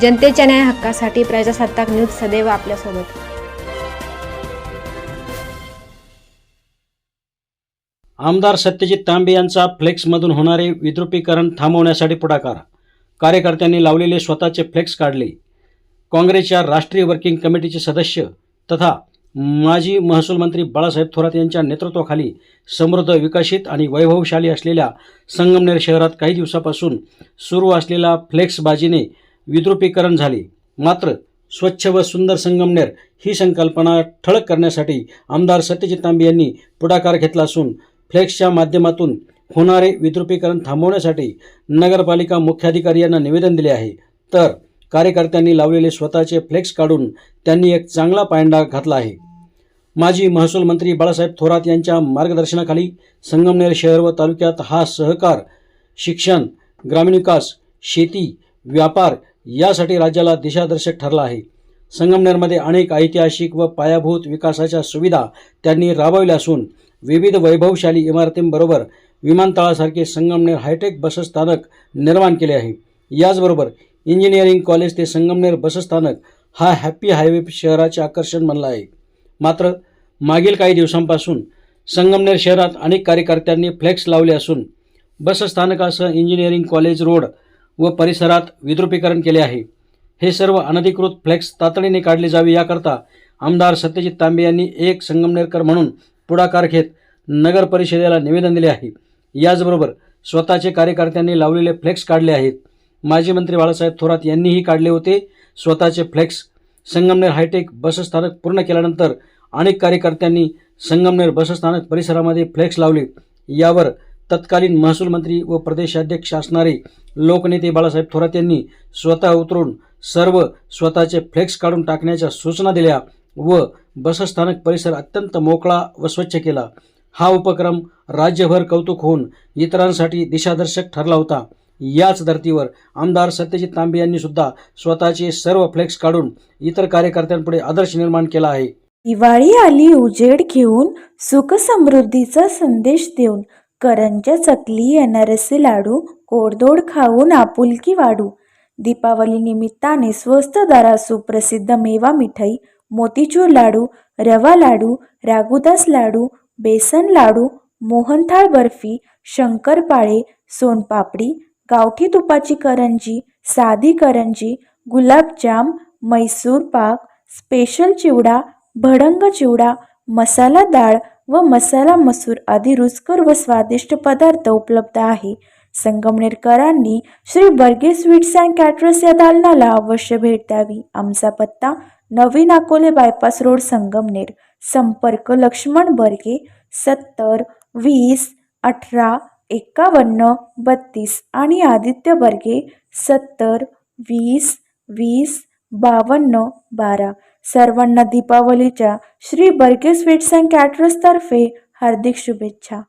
जनतेच्या न्याय हक्कासाठी प्रजासत्ताक न्यूज सदैव आपल्यासोबत. आमदार सत्यजित तांबे यांचा फ्लेक्समधून होणारे विद्रुपीकरण थांबवण्यासाठी पुढाकार. कार्यकर्त्यांनी लावलेले स्वतःचे फ्लेक्स काढले. काँग्रेसच्या राष्ट्रीय वर्किंग कमिटीचे सदस्य तथा माजी महसूल मंत्री बाळासाहेब थोरात यांच्या नेतृत्वाखाली समृद्ध विकसित आणि वैभवशाली असलेल्या संगमनेर शहरात काही दिवसापासून सुरू असलेल्या फ्लेक्सबाजीने विद्रुपीकरण झाले. मात्र स्वच्छ व सुंदर संगमनेर ही संकल्पना ठळक करण्यासाठी आमदार सत्यजित तांबे यांनी पुढाकार घेतला असून फ्लेक्सच्या माध्यमातून होणारे विद्रुपीकरण थांबवण्यासाठी नगरपालिका मुख्याधिकारी यांना निवेदन दिले आहे. तर कार्यकर्त्यांनी लावलेले स्वतःचे फ्लेक्स काढून त्यांनी एक चांगला पायंडा घातला आहे. माजी महसूल मंत्री बाळासाहेब थोरात यांच्या मार्गदर्शनाखाली संगमनेर शहर व तालुक्यात हा सहकार शिक्षण ग्रामीण विकास शेती व्यापार यासाठी राज्याला दिशादर्शक ठरला आहे. संगमनेरमध्ये अनेक ऐतिहासिक व पायाभूत विकासाच्या सुविधा त्यांनी राबवल्या असून विविध वैभवशाली इमारतींबरोबर विमानतळासारखे संगमनेर हायटेक बसस्थानक निर्माण केले आहे. याचबरोबर इंजिनिअरिंग कॉलेज ते संगमनेर बसस्थानक हा हॅपी हायवे शहराचे आकर्षण बनला आहे. मात्र मागील काही दिवसांपासून संगमनेर शहरात अनेक कार्यकर्त्यांनी फ्लेक्स लावले असून बसस्थानकासह इंजिनिअरिंग कॉलेज रोड व परिसरात विद्रुपीकरण केले आहे. हे सर्व अनधिकृत फ्लेक्स तातडीने काढले जावे याकरता आमदार सत्यजित तांबे यांनी एक संगमनेरकर म्हणून पुढाकार घेत नगर परिषदेला निवेदन दिले आहे. याचबरोबर स्वतःचे कार्यकर्त्यांनी लावलेले फ्लेक्स काढले आहेत. माजी मंत्री बाळासाहेब थोरात यांनीही काढले होते. स्वतःचे फ्लेक्स संगमनेर हायटेक बसस्थानक पूर्ण केल्यानंतर अनेक कार्यकर्त्यांनी संगमनेर बसस्थानक परिसरामध्ये फ्लेक्स लावले. यावर तत्कालीन महसूल मंत्री व प्रदेशाध्यक्ष असणारे लोकनेते बाळासाहेब थोरात यांनी स्वतः उतरून सर्व स्वतःचे फ्लेक्स काढून टाकण्याच्या सूचना दिल्या व बसस्थानक परिसर अत्यंत मोकळा व स्वच्छ केला. हा उपक्रम राज्यभर कौतुक होऊन इतरांसाठी दिशादर्शक ठरला होता. याच धर्तीवर आमदार सत्यजित तांबे यांनी सुद्धा स्वतःचे सर्व फ्लेक्स काढून इतर कार्यकर्त्यांपुढे आदर्श निर्माण केला आहे. दिवाळी आली उजेड घेऊन सुखसमृद्धीचा संदेश देऊन करंज्या चकली अनारसे लाडू गोडधोड खाऊन आपुलकी वाढू. दीपावली निमित्ताने स्वस्त दरात सुप्रसिद्ध मेवा मिठाई मोतीचूर लाडू रवा लाडू रागुदास लाडू बेसन लाडू मोहनथाळ बर्फी शंकरपाळे सोनपापडी गावठी तुपाची करंजी साधी करंजी गुलाबजाम मैसूर पाक स्पेशल चिवडा भडंग चिवडा मसाला डाळ व मसाला मसूर आदी रुचकर व स्वादिष्ट पदार्थ उपलब्ध आहे. संगमनेरकरांनी Shri Barge sweets and caterers या दालनाला अवश्य भेट द्यावी. आमचा पत्ता नवीन अकोले बायपास रोड संगमनेर. संपर्क लक्ष्मण बर्गे सत्तर वीस अठरा एकावन्न बत्तीस आणि आदित्य बर्गे सत्तर वीस वीस बावन्न बारा. सर्वांना दीपावलीच्या श्री बर्गे स्वीट्स अँड कॅटरर्सतर्फे हार्दिक शुभेच्छा.